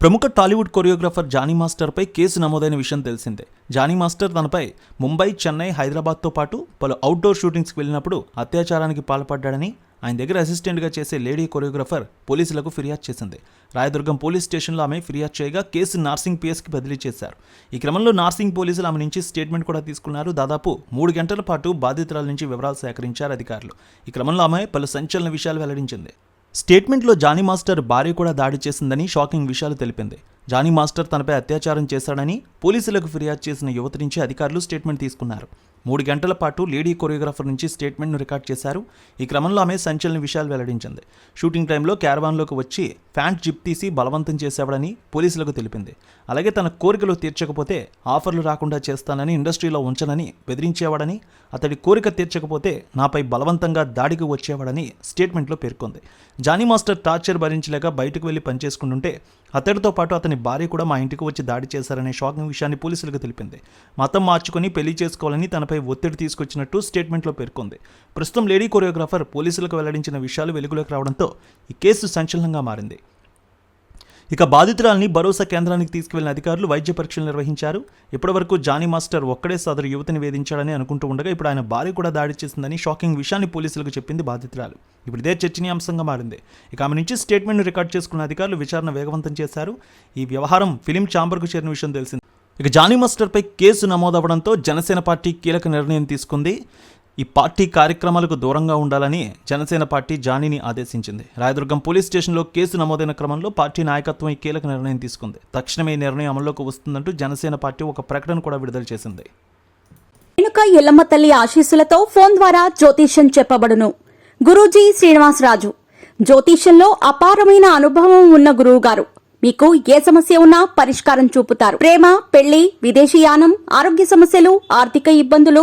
ప్రముఖ టాలీవుడ్ కొరియోగ్రాఫర్ జానీ మాస్టర్పై కేసు నమోదైన విషయం తెలిసిందే. జానీ మాస్టర్ తనపై ముంబై చెన్నై హైదరాబాద్తో పాటు పలు అవుట్డోర్ షూటింగ్స్కి వెళ్ళినప్పుడు అత్యాచారానికి పాల్పడ్డాడని ఆయన దగ్గర అసిస్టెంట్గా చేసే లేడీ కొరియోగ్రాఫర్ పోలీసులకు ఫిర్యాదు చేసింది. రాయదుర్గం పోలీస్ స్టేషన్లో ఆమె ఫిర్యాదు చేయగా కేసు నార్సింగ్ పిఎస్కి బదిలీ చేశారు. ఈ క్రమంలో నార్సింగ్ పోలీసులు ఆమె నుంచి స్టేట్మెంట్ కూడా తీసుకున్నారు. దాదాపు మూడు గంటల పాటు బాధితురాల నుంచి వివరాలు సేకరించారు అధికారులు. ఈ క్రమంలో ఆమె పలు సంచలన విషయాలు వెల్లడించింది. స్టేట్మెంట్లో జానీ మాస్టర్ భార్య కూడా దాడి చేసిందని షాకింగ్ విషయాలు తెలిపింది. జానీ మాస్టర్ తనపై అత్యాచారం చేశాడని పోలీసులకు ఫిర్యాదు చేసిన యువతి నుంచి అధికారులు స్టేట్మెంట్ తీసుకున్నారు. మూడు గంటల పాటు లేడీ కొరియోగ్రాఫర్ నుంచి స్టేట్మెంట్ను రికార్డ్ చేశారు. ఈ క్రమంలో ఆమె సంచలన విషయాలు వెల్లడించింది. షూటింగ్ టైంలో క్యారవాన్లోకి వచ్చి ప్యాంట్ జిప్ తీసి బలవంతం చేసేవాడని పోలీసులకు తెలిపింది. అలాగే తన కోరికలు తీర్చకపోతే ఆఫర్లు రాకుండా చేస్తానని ఇండస్ట్రీలో ఉంచనని బెదిరించేవాడని అతడి కోరిక తీర్చకపోతే నాపై బలవంతంగా దాడికి వచ్చేవాడని స్టేట్మెంట్లో పేర్కొంది. జానీ మాస్టర్ టార్చర్ భరించలేక బయటకు వెళ్ళి పనిచేసుకుంటుంటే అతడితో పాటు అతని భార్య కూడా మా ఇంటికి వచ్చి దాడి చేశారనే షాకింగ్ విషయాన్ని పోలీసులకు తెలిపింది. మతం మార్చుకుని పెళ్ళి చేసుకోవాలని తనపై ఒత్తిడి తీసుకొచ్చినట్టు స్టేట్మెంట్లో పేర్కొంది. ప్రస్తుతం లేడీ కొరియోగ్రాఫర్ పోలీసులకు వెల్లడించిన విషయాలు వెలుగులోకి రావడంతో ఈ కేసు సంచలనంగా మారింది. ఇక బాధితురాల్ని భరోసా కేంద్రానికి తీసుకువెళ్ళిన అధికారులు వైద్య పరీక్షలు నిర్వహించారు. ఇప్పటివరకు జానీ మాస్టర్ ఒక్కడే సదరు యువతిని వేధించాడని అనుకుంటూ ఉండగా ఇప్పుడు ఆయన భార్య కూడా దాడి చేసిందని షాకింగ్ విషయాన్ని పోలీసులకు చెప్పింది బాధితురాలు. ఇప్పుడు ఇదే చర్చనీయాంశంగా మారింది. ఇక ఆమె నుంచి స్టేట్మెంట్ను రికార్డ్ చేసుకున్న అధికారులు విచారణ వేగవంతం చేశారు. ఈ వ్యవహారం ఫిలిం ఛాంబర్కు చేరిన విషయం తెలిసింది. ఇక జానీ మాస్టర్పై కేసు నమోదవడంతో జనసేన పార్టీ కీలక నిర్ణయం తీసుకుంది. ఈ పార్టీ కార్యక్రమాలకు దూరంగా ఉండాలని జనసేన పార్టీ జానీని ఆదేశించింది. రాయదుర్గం పోలీస్ స్టేషన్లో కేసు నమోదైన క్రమంలో పార్టీ నాయకత్వం ఈ కీలక నిర్ణయం తీసుకుంది. తక్షణమే ఈ నిర్ణయం అమల్లోకి వస్తుందంటూ జనసేన పార్టీ ఒక ప్రకటన కూడా విడుదల చేసింది. వెనుక ఎల్లమ్మ తల్లి ఆశీస్సులతో ఫోన్ ద్వారా జ్యోతిష్యం చెప్పబడును. గురూజీ శ్రీనివాసరాజు. జ్యోతిష్యంలో అపారమైన అనుభవం ఉన్న గురువు గారు మీకు ఏ సమస్య ఉన్నా పరిష్కారం చూపుతారు. ప్రేమ పెళ్ళి విదేశీయానం ఆరోగ్య సమస్యలు ఆర్థిక ఇబ్బందులు